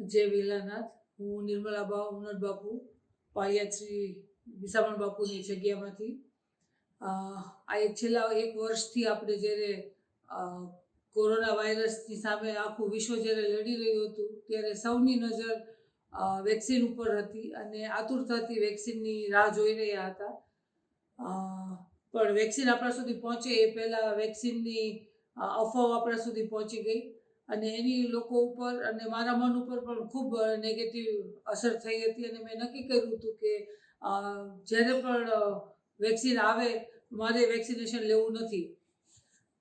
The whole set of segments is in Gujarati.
જય વિલાનાથ. હું નિર્મલાબા બા ઉનટ બાપુ પાળિયાદ શ્રી વિસામણ બાપુની જગ્યામાંથી. આ એક છેલ્લા એક વર્ષથી આપણે જ્યારે કોરોના વાયરસની સામે આખું વિશ્વ જ્યારે લડી રહ્યું હતું, ત્યારે સૌની નજર વેક્સિન ઉપર હતી અને આતુરતાથી વેક્સિનની રાહ જોઈ રહ્યા હતા. પણ વેક્સિન આપણા સુધી પહોંચે એ પહેલાં વેક્સિનની અફવાઓ આપણા સુધી પહોંચી ગઈ. અને એની લોકો ઉપર અને મારા મન ઉપર પણ ખૂબ નેગેટિવ અસર થઈ હતી અને મેં નક્કી કર્યું હતું કે જ્યારે પણ વેક્સિન આવે, મારે વેક્સિનેશન લેવું નથી.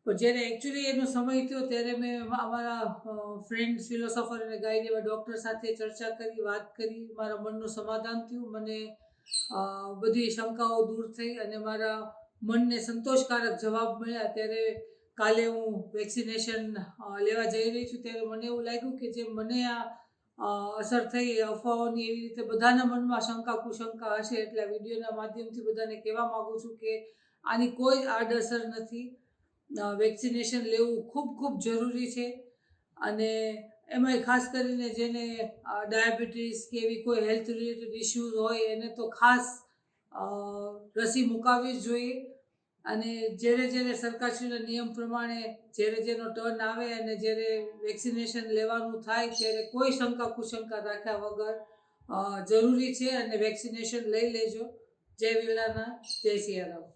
પણ જ્યારે એકચ્યુઅલી એનો સમય થયો ત્યારે મેં અમારા ફ્રેન્ડ્સ ફિલોસોફર અને ગાઈડ એવા ડૉક્ટર સાથે ચર્ચા કરી, વાત કરી, મારા મનનું સમાધાન થયું, મને બધી શંકાઓ દૂર થઈ અને મારા મનને સંતોષકારક જવાબ મળ્યા. ત્યારે કાલે હું વેક્સિનેશન લેવા જઈ રહી છું ત્યારે મને એવું લાગ્યું કે જે મને આ અસર થઈ અફવાઓની એવી રીતે બધાના મનમાં શંકા, કુશંકા હશે એટલે આ વિડીયોના માધ્યમથી બધાને કહેવા માગું છું કે આની કોઈ આડઅસર નથી. વેક્સિનેશન લેવું ખૂબ ખૂબ જરૂરી છે અને એમાંય ખાસ કરીને જેને ડાયાબિટીસ કે એવી કોઈ હેલ્થ રિલેટેડ ઇશ્યુઝ હોય એને તો ખાસ રસી મુકાવવી જ જોઈએ. અને જ્યારે જ્યારે સરકારશ્રીના નિયમ પ્રમાણે જ્યારે જેનો ટર્ન આવે અને જ્યારે વેક્સિનેશન લેવાનું થાય ત્યારે કોઈ શંકા કુશંકા રાખ્યા વગર જરૂરી છે અને વેક્સિનેશન લઈ લેજો. જય વિલાના જય સિયારામ